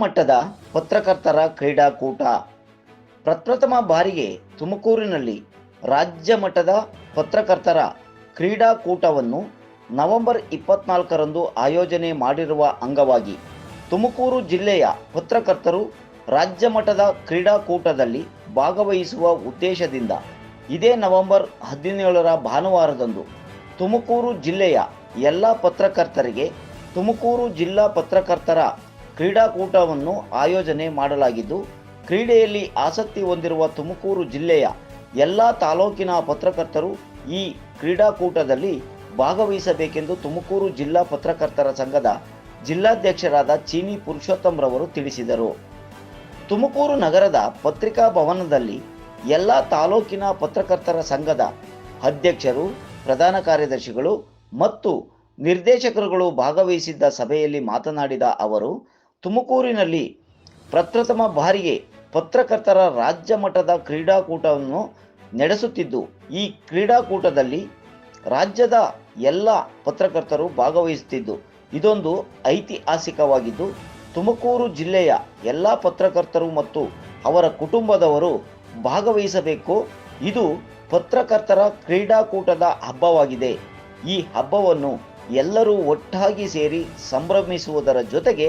ಮಟ್ಟದ ಪತ್ರಕರ್ತರ ಕ್ರೀಡಾಕೂಟ. ಪ್ರಪ್ರಥಮ ಬಾರಿಗೆ ತುಮಕೂರಿನಲ್ಲಿ ರಾಜ್ಯ ಮಟ್ಟದ ಪತ್ರಕರ್ತರ ಕ್ರೀಡಾಕೂಟವನ್ನು ನವೆಂಬರ್ ಇಪ್ಪತ್ನಾಲ್ಕರಂದು ಆಯೋಜನೆ ಮಾಡಿರುವ ಅಂಗವಾಗಿ ತುಮಕೂರು ಜಿಲ್ಲೆಯ ಪತ್ರಕರ್ತರು ರಾಜ್ಯ ಮಟ್ಟದ ಕ್ರೀಡಾಕೂಟದಲ್ಲಿ ಭಾಗವಹಿಸುವ ಉದ್ದೇಶದಿಂದ ಇದೇ ನವೆಂಬರ್ ಹದಿನೇಳರ ಭಾನುವಾರದಂದು ತುಮಕೂರು ಜಿಲ್ಲೆಯ ಎಲ್ಲ ಪತ್ರಕರ್ತರಿಗೆ ತುಮಕೂರು ಜಿಲ್ಲಾ ಪತ್ರಕರ್ತರ ಕ್ರೀಡಾಕೂಟವನ್ನು ಆಯೋಜನೆ ಮಾಡಲಾಗಿದ್ದು, ಕ್ರೀಡೆಯಲ್ಲಿ ಆಸಕ್ತಿ ಹೊಂದಿರುವ ತುಮಕೂರು ಜಿಲ್ಲೆಯ ಎಲ್ಲ ತಾಲೂಕಿನ ಪತ್ರಕರ್ತರು ಈ ಕ್ರೀಡಾಕೂಟದಲ್ಲಿ ಭಾಗವಹಿಸಬೇಕೆಂದು ತುಮಕೂರು ಜಿಲ್ಲಾ ಪತ್ರಕರ್ತರ ಸಂಘದ ಜಿಲ್ಲಾಧ್ಯಕ್ಷರಾದ ಚೀನಿ ಪುರುಷೋತ್ತಮ್ರವರು ತಿಳಿಸಿದರು. ತುಮಕೂರು ನಗರದ ಪತ್ರಿಕಾ ಭವನದಲ್ಲಿ ಎಲ್ಲ ತಾಲೂಕಿನ ಪತ್ರಕರ್ತರ ಸಂಘದ ಅಧ್ಯಕ್ಷರು, ಪ್ರಧಾನ ಕಾರ್ಯದರ್ಶಿಗಳು ಮತ್ತು ನಿರ್ದೇಶಕರುಗಳು ಭಾಗವಹಿಸಿದ್ದ ಸಭೆಯಲ್ಲಿ ಮಾತನಾಡಿದ ಅವರು ತುಮಕೂರಿನಲ್ಲಿ ಪ್ರಪ್ರಥಮ ಬಾರಿಗೆ ಪತ್ರಕರ್ತರ ರಾಜ್ಯ ಮಟ್ಟದ ಕ್ರೀಡಾಕೂಟವನ್ನು ನಡೆಸುತ್ತಿದ್ದು, ಈ ಕ್ರೀಡಾಕೂಟದಲ್ಲಿ ರಾಜ್ಯದ ಎಲ್ಲ ಪತ್ರಕರ್ತರು ಭಾಗವಹಿಸುತ್ತಿದ್ದು, ಇದೊಂದು ಐತಿಹಾಸಿಕವಾಗಿದ್ದು, ತುಮಕೂರು ಜಿಲ್ಲೆಯ ಎಲ್ಲ ಪತ್ರಕರ್ತರು ಮತ್ತು ಅವರ ಕುಟುಂಬದವರು ಭಾಗವಹಿಸಬೇಕು. ಇದು ಪತ್ರಕರ್ತರ ಕ್ರೀಡಾಕೂಟದ ಹಬ್ಬವಾಗಿದೆ. ಈ ಹಬ್ಬವನ್ನು ಎಲ್ಲರೂ ಒಟ್ಟಾಗಿ ಸೇರಿ ಸಂಭ್ರಮಿಸುವುದರ ಜೊತೆಗೆ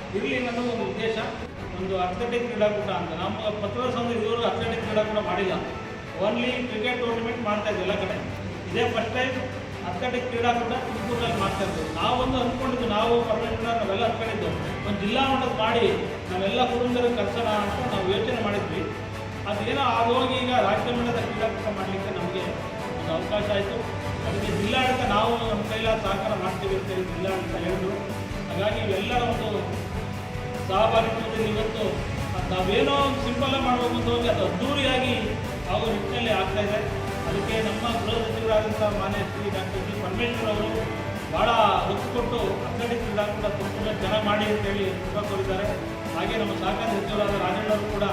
ಇರಲಿ ಅನ್ನೋದು ಒಂದು ಉದ್ದೇಶ. ಒಂದು ಅಥ್ಲೆಟಿಕ್ ಕ್ರೀಡಾಕೂಟ ಅಂತ. ನಮ್ಮ ಪತ್ರ ಸಂಘ ಇದುವರೆಗೂ ಅಥ್ಲೆಟಿಕ್ ಕ್ರೀಡಾಕೂಟ ಮಾಡಿಲ್ಲ. ಓನ್ಲಿ ಕ್ರಿಕೆಟ್ ಟೂರ್ನಮೆಂಟ್ ಮಾಡ್ತಾ ಇದ್ವಿ ಎಲ್ಲ ಕಡೆ. ಇದೇ ಫಸ್ಟ್ ಟೈಮ್ ಅಥ್ಲೆಟಿಕ್ ಕ್ರೀಡಾಕೂಟ ತುಮಕೂರಿನಲ್ಲಿ ಮಾಡ್ತಾ ಇದ್ವಿ. ನಾವೊಂದು ಅಂದ್ಕೊಂಡಿದ್ದು ನಾವು ಪರಮೇಶ್ವರ ನಾವೆಲ್ಲ ಅಂದ್ಕೊಂಡಿದ್ದು ಒಂದು ಜಿಲ್ಲಾ ಮಟ್ಟದ ಮಾಡಿ ನಾವೆಲ್ಲ ಕುಟುಂಬದ ಕರ್ಸೋಣ ಅಂತ ನಾವು ಯೋಚನೆ ಮಾಡಿದ್ವಿ. ಅದೇನೋ ಅದು ಹೋಗಿ ಈಗ ರಾಜ್ಯ ಮಟ್ಟದ ಕ್ರೀಡಾಕೂಟ ಮಾಡಲಿಕ್ಕೆ ನಮಗೆ ಒಂದು ಅವಕಾಶ ಆಯಿತು. ಅದಕ್ಕೆ ಜಿಲ್ಲಾಡಳಿತ ನಾವು ನಮ್ಮ ಕೈಲಾದ ಸಹಕಾರ ಮಾಡ್ತೀವಿ ಅಂತ ಹೇಳಿ ಜಿಲ್ಲಾಡಳಿತ ಹೇಳಿದ್ರು. ಹಾಗಾಗಿ ಇವೆಲ್ಲರ ಒಂದು ಸಹಭಾಗಿತ್ವದಲ್ಲಿ ಇವತ್ತು. ನಾವೇನೋ ಸಿಂಪಲ್ ಮಾಡಬೇಕು ಅಂತ ಹೋಗಿ ಅದು ಅದ್ದೂರಿಯಾಗಿ ಅವ್ರ ನಿಟ್ಟಿನಲ್ಲಿ ಆಗ್ತಾ ಇದೆ. ಅದಕ್ಕೆ ನಮ್ಮ ಗೃಹ ಸಚಿವರಾದಂಥ ಮಾನ್ಯ ಶ್ರೀ ಡಾಕ್ಟರ್ ಜಿ. ಪರಮೇಶ್ವರ್ ಅವರು ಭಾಳ ಒತ್ತು ಕೊಟ್ಟು ಅಥ್ಲೆಟಿಕ್ ಕ್ರೀಡಾಕೂಟ ತುಂಬ ಜನ ಮಾಡಿ ಅಂತೇಳಿ ತುಂಬ ಕೋರಿದ್ದಾರೆ. ಹಾಗೆ ನಮ್ಮ ಸಹಕಾರ ಸಚಿವರಾದ ರಾಜಣ್ಣವರು ಕೂಡ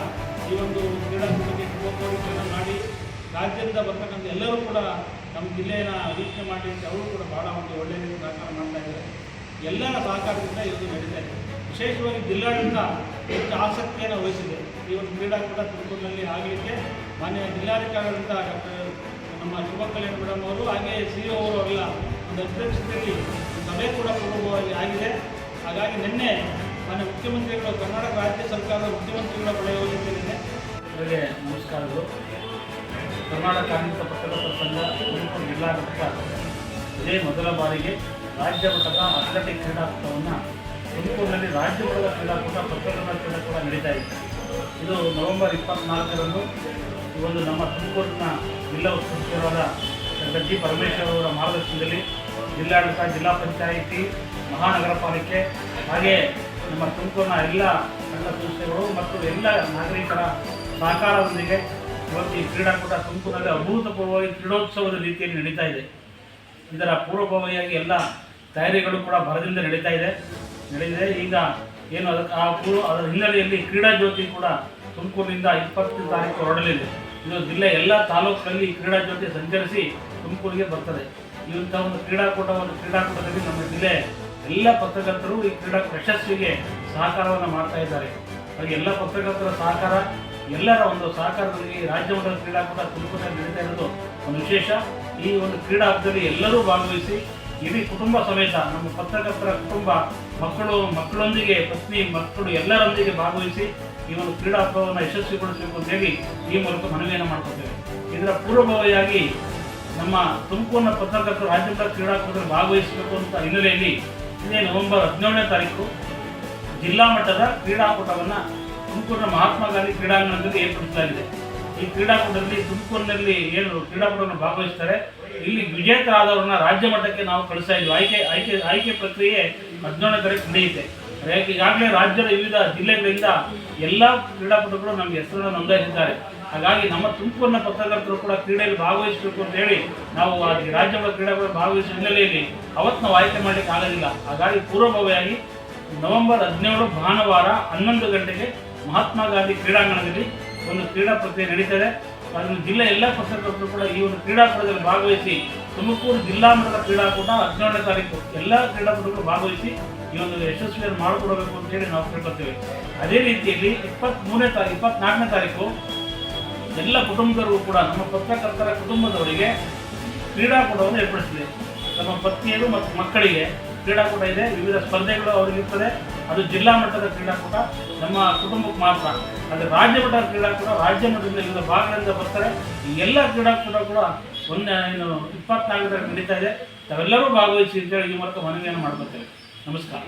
ಈ ಒಂದು ಕ್ರೀಡಾಕೂಟಕ್ಕೆ ಶುಭ ಕೋರಿಕೆಯನ್ನು ಮಾಡಿ ರಾಜ್ಯದಿಂದ ಬರ್ತಕ್ಕಂಥ ಎಲ್ಲರೂ ಕೂಡ ನಮ್ಮ ಜಿಲ್ಲೆಯನ್ನು ವೀಕ್ಷಣೆ ಮಾಡಿ ಅಂತ ಅವರು ಕೂಡ ಭಾಳ ಒಂದು ಒಳ್ಳೆಯ ರೀತಿ ಸಹಕಾರ ಮಾಡ್ತಾ ಇದ್ದಾರೆ. ಎಲ್ಲರ ಸಹಕಾರದಿಂದ ಇದು ನಡೀತಾ ಇದೆ. ವಿಶೇಷವಾಗಿ ಜಿಲ್ಲಾಡಳಿತ ಹೆಚ್ಚು ಆಸಕ್ತಿಯನ್ನು ವಹಿಸಿದೆ. ಈ ಒಂದು ಕ್ರೀಡಾಕೂಟ ತುಮಕೂರಿನಲ್ಲಿ ಆಗಲಿಕ್ಕೆ ಮಾನ್ಯ ಜಿಲ್ಲಾಧಿಕಾರಿಗಳಿಂದ ಡಾಕ್ಟರ್ ನಮ್ಮ ಶುಭ ಕಲ್ಯಾಣ ಮೇಡಮ್ ಅವರು ಹಾಗೆ ಸಿ ಒ ಅವರು ಎಲ್ಲ ಒಂದು ಅಧ್ಯಕ್ಷತೆಯಲ್ಲಿ ಸಭೆ ಕೂಡ ಪೂರ್ವಭಾವಿ ಆಗಿದೆ. ಹಾಗಾಗಿ ನಿನ್ನೆ ಮಾನ್ಯ ಮುಖ್ಯಮಂತ್ರಿಗಳು, ಕರ್ನಾಟಕ ರಾಜ್ಯ ಸರ್ಕಾರದ ಮುಖ್ಯಮಂತ್ರಿಗಳ ಬಳಿ ಹೋಗಿದ್ದೇನೆ ನಮಸ್ಕಾರಗಳು. ಕರ್ನಾಟಕ ಕಾರ್ಮಿಕ ಪತ್ರಕರ್ತರ ಸಂಘ ತುಮಕೂರು ಜಿಲ್ಲಾ ಘಟಕ ಇದೇ ಮೊದಲ ಬಾರಿಗೆ ರಾಜ್ಯ ಮಟ್ಟದ ಅಥ್ಲೆಟಿಕ್ ಕ್ರೀಡಾಕೂಟವನ್ನು ತುಮಕೂರಿನಲ್ಲಿ ಕ್ರೀಡಾಕೂಟ ಮಟ್ಟದ ಕ್ರೀಡಾಕೂಟ ನಡೀತಾ ಇದೆ. ಇದು ನವೆಂಬರ್ ಇಪ್ಪತ್ನಾಲ್ಕರಂದು ಒಂದು ನಮ್ಮ ತುಮಕೂರಿನ ಜಿಲ್ಲಾ ಉಸ್ತುವಾದ ಗಜ್ಜಿ ಪರಮೇಶ್ವರ ಅವರ ಮಾರ್ಗದರ್ಶನದಲ್ಲಿ ಜಿಲ್ಲಾಡಳಿತ, ಜಿಲ್ಲಾ ಪಂಚಾಯಿತಿ ಮಹಾನಗರ ಪಾಲಿಕೆ ಹಾಗೆ ನಮ್ಮ ತುಮಕೂರಿನ ಎಲ್ಲ ಸಂಘ ಸಂಸ್ಥೆಗಳು ಮತ್ತು ಎಲ್ಲ ನಾಗರಿಕರ ಸಹಕಾರದೊಂದಿಗೆ ಇವತ್ತು ಈ ಕ್ರೀಡಾಕೂಟ ತುಮಕೂರಿನಲ್ಲಿ ಅಭೂತಪೂರ್ವವಾಗಿ ಕ್ರೀಡೋತ್ಸವದ ರೀತಿಯಲ್ಲಿ ನಡೀತಾ ಇದೆ. ಇದರ ಪೂರ್ವಭಾವಿಯಾಗಿ ಎಲ್ಲ ತಯಾರಿಗಳು ಕೂಡ ಭರದಿಂದ ನಡೀತಾ ಇದೆ. ನಡೆದಿದೆ ಈಗ ಏನು ಅದಕ್ಕೆ ಆ ಪೂರ್ವ ಅದರ ಹಿನ್ನೆಲೆಯಲ್ಲಿ ಕ್ರೀಡಾ ಜ್ಯೋತಿ ಕೂಡ ತುಮಕೂರಿನಿಂದ ಇಪ್ಪತ್ತು ತಾರೀಕು ಹೊರಡಲಿದೆ. ಇದು ಜಿಲ್ಲೆ ಎಲ್ಲ ತಾಲೂಕಲ್ಲಿ ಕ್ರೀಡಾ ಜ್ಯೋತಿ ಸಂಚರಿಸಿ ತುಮಕೂರಿಗೆ ಬರ್ತದೆ. ಇಂಥ ಒಂದು ಕ್ರೀಡಾಕೂಟವನ್ನು ಕ್ರೀಡಾಕೂಟದಲ್ಲಿ ನಮ್ಮ ಜಿಲ್ಲೆ ಎಲ್ಲ ಪತ್ರಕರ್ತರು ಈ ಕ್ರೀಡಾ ಪ್ರಶಸ್ತಿಗೆ ಸಹಕಾರವನ್ನು ಮಾಡ್ತಾ ಇದ್ದಾರೆ. ಹಾಗೆ ಎಲ್ಲ ಪತ್ರಕರ್ತರ ಸಹಕಾರ, ಎಲ್ಲರ ಒಂದು ಸಹಕಾರದಲ್ಲಿ ರಾಜ್ಯ ಮಟ್ಟದ ಕ್ರೀಡಾಕೂಟ ತುಮಕೂರಿನಲ್ಲಿ ನಡೀತಾ ಇರೋದು ಒಂದು ವಿಶೇಷ. ಈ ಒಂದು ಕ್ರೀಡಾ ಹಬ್ಬದಲ್ಲಿ ಎಲ್ಲರೂ ಭಾಗವಹಿಸಿ ಇಡೀ ಕುಟುಂಬ ಸಮೇತ, ನಮ್ಮ ಪತ್ರಕರ್ತರ ಕುಟುಂಬ, ಮಕ್ಕಳು, ಮಕ್ಕಳೊಂದಿಗೆ, ಪತ್ನಿ, ಮಕ್ಕಳು ಎಲ್ಲರೊಂದಿಗೆ ಭಾಗವಹಿಸಿ ಈ ಒಂದು ಕ್ರೀಡಾ ಹಬ್ಬವನ್ನು ಯಶಸ್ವಿಗೊಳಿಸಬೇಕು ಅಂತ ಹೇಳಿ ಈ ಮೂಲಕ ಮನವಿಯನ್ನು ಮಾಡ್ಕೊತೇವೆ ಇದರ ಪೂರ್ವಭಾವಿಯಾಗಿ ನಮ್ಮ ತುಮಕೂರಿನ ಪತ್ರಕರ್ತರು ರಾಜ್ಯದ ಕ್ರೀಡಾಕೂಟದಲ್ಲಿ ಭಾಗವಹಿಸಬೇಕು ಅಂತ ಹಿನ್ನೆಲೆಯಲ್ಲಿ ಇದೇ ನವೆಂಬರ್ ಹದಿನೇಳನೇ ತಾರೀಕು ಜಿಲ್ಲಾ ಮಟ್ಟದ ಕ್ರೀಡಾಕೂಟವನ್ನು ತುಮಕೂರಿನ ಮಹಾತ್ಮ ಗಾಂಧಿ ಕ್ರೀಡಾಂಗಣದಲ್ಲಿ ಏರ್ಪಡಿಸಲಾಗಿದೆ. ಈ ಕ್ರೀಡಾಕೂಟದಲ್ಲಿ ತುಮಕೂರಿನಲ್ಲಿ ಏನು ಕ್ರೀಡಾಕೂಟವನ್ನು ಭಾಗವಹಿಸ್ತಾರೆ ಇಲ್ಲಿ ವಿಜೇತರಾದವ್ರನ್ನ ರಾಜ್ಯ ಮಟ್ಟಕ್ಕೆ ನಾವು ಕಳಿಸ್ತಾ ಇದ್ವಿ. ಆಯ್ಕೆ ಆಯ್ಕೆ ಆಯ್ಕೆ ಪ್ರಕ್ರಿಯೆ ಹದಿನೇಳನೇ ತಾರೀಕು ನಡೆಯುತ್ತೆ. ಈಗಾಗಲೇ ರಾಜ್ಯದ ವಿವಿಧ ಜಿಲ್ಲೆಗಳಿಂದ ಎಲ್ಲ ಕ್ರೀಡಾಪಟುಗಳು ನಮ್ಗೆ ಹೆಸರನ್ನು ನೋಂದಾಯಿಸಿದ್ದಾರೆ. ಹಾಗಾಗಿ ನಮ್ಮ ತುಮಕೂರಿನ ಪತ್ರಕರ್ತರು ಕೂಡ ಕ್ರೀಡೆಯಲ್ಲಿ ಭಾಗವಹಿಸಬೇಕು ಅಂತ ಹೇಳಿ ನಾವು ರಾಜ್ಯಗಳ ಕ್ರೀಡಾಪಟು ಭಾಗವಹಿಸುವ ಹಿನ್ನೆಲೆಯಲ್ಲಿ ಅವತ್ತು ನಾವು ಆಯ್ಕೆ ಮಾಡಲಿಕ್ಕೆ ಆಗೋದಿಲ್ಲ. ಹಾಗಾಗಿ ಪೂರ್ವಭಾವಿಯಾಗಿ ನವೆಂಬರ್ ಹದಿನೇಳು ಭಾನುವಾರ ಹನ್ನೊಂದು ಗಂಟೆಗೆ ಮಹಾತ್ಮ ಗಾಂಧಿ ಕ್ರೀಡಾಂಗಣದಲ್ಲಿ ಒಂದು ಕ್ರೀಡಾ ಪ್ರಕ್ರಿಯೆ ನಡೀತದೆ ಅದನ್ನು ಜಿಲ್ಲೆ ಎಲ್ಲ ಪತ್ರಕರ್ತರು ಕೂಡ ಈ ಒಂದು ಕ್ರೀಡಾಕೂಟದಲ್ಲಿ ಭಾಗವಹಿಸಿ, ತುಮಕೂರು ಜಿಲ್ಲಾ ಮಟ್ಟದ ಕ್ರೀಡಾಕೂಟ ಹದಿನೇಳನೇ ತಾರೀಕು ಎಲ್ಲ ಕ್ರೀಡಾಕೂಟಗಳು ಭಾಗವಹಿಸಿ ಈ ಒಂದು ಯಶಸ್ವಿಯನ್ನು ಮಾಡಿಕೊಡಬೇಕು ಅಂತ ಹೇಳಿ ನಾವು ಕೇಳ್ಕೊಳ್ತೇವೆ. ಅದೇ ರೀತಿಯಲ್ಲಿ ಇಪ್ಪತ್ತ್ಮೂರನೇ ತಾರೀಕು ಇಪ್ಪತ್ನಾಲ್ಕನೇ ತಾರೀಕು ಎಲ್ಲ ಕುಟುಂಬದವರು ಕೂಡ, ನಮ್ಮ ಪತ್ರಕರ್ತರ ಕುಟುಂಬದವರಿಗೆ ಕ್ರೀಡಾಕೂಟವನ್ನು ಏರ್ಪಡಿಸಿದೆ. ನಮ್ಮ ಪತ್ನಿಯರು ಮತ್ತು ಮಕ್ಕಳಿಗೆ ಕ್ರೀಡಾಕೂಟ ಇದೆ, ವಿವಿಧ ಸ್ಪರ್ಧೆಗಳು ಅವರಿಗಿರ್ತದೆ ಅದು ಜಿಲ್ಲಾ ಮಟ್ಟದ ಕ್ರೀಡಾಕೂಟ, ನಮ್ಮ ಕುಟುಂಬಕ್ಕೆ ಮಾತ್ರ. ಆದರೆ ರಾಜ್ಯ ಮಟ್ಟದ ಕ್ರೀಡಾಕೂಟ, ರಾಜ್ಯ ಮಟ್ಟದಿಂದ ವಿವಿಧ ಭಾಗಗಳಿಂದ ಬರ್ತಾರೆ ಈ ಎಲ್ಲ ಕ್ರೀಡಾಕೂಟ ಕೂಡ ಒಂದು, ಏನು, ಇಪ್ಪತ್ನಾಲ್ಕರಲ್ಲಿ ನಡೀತಾ ಇದೆ. ತಾವೆಲ್ಲರೂ ಭಾಗವಹಿಸಿ ಅಂತೇಳಿ ಈ ಮೂಲಕ ಮನವಿಯನ್ನು ಮಾಡ್ಕೊತೇವೆ. ನಮಸ್ಕಾರ.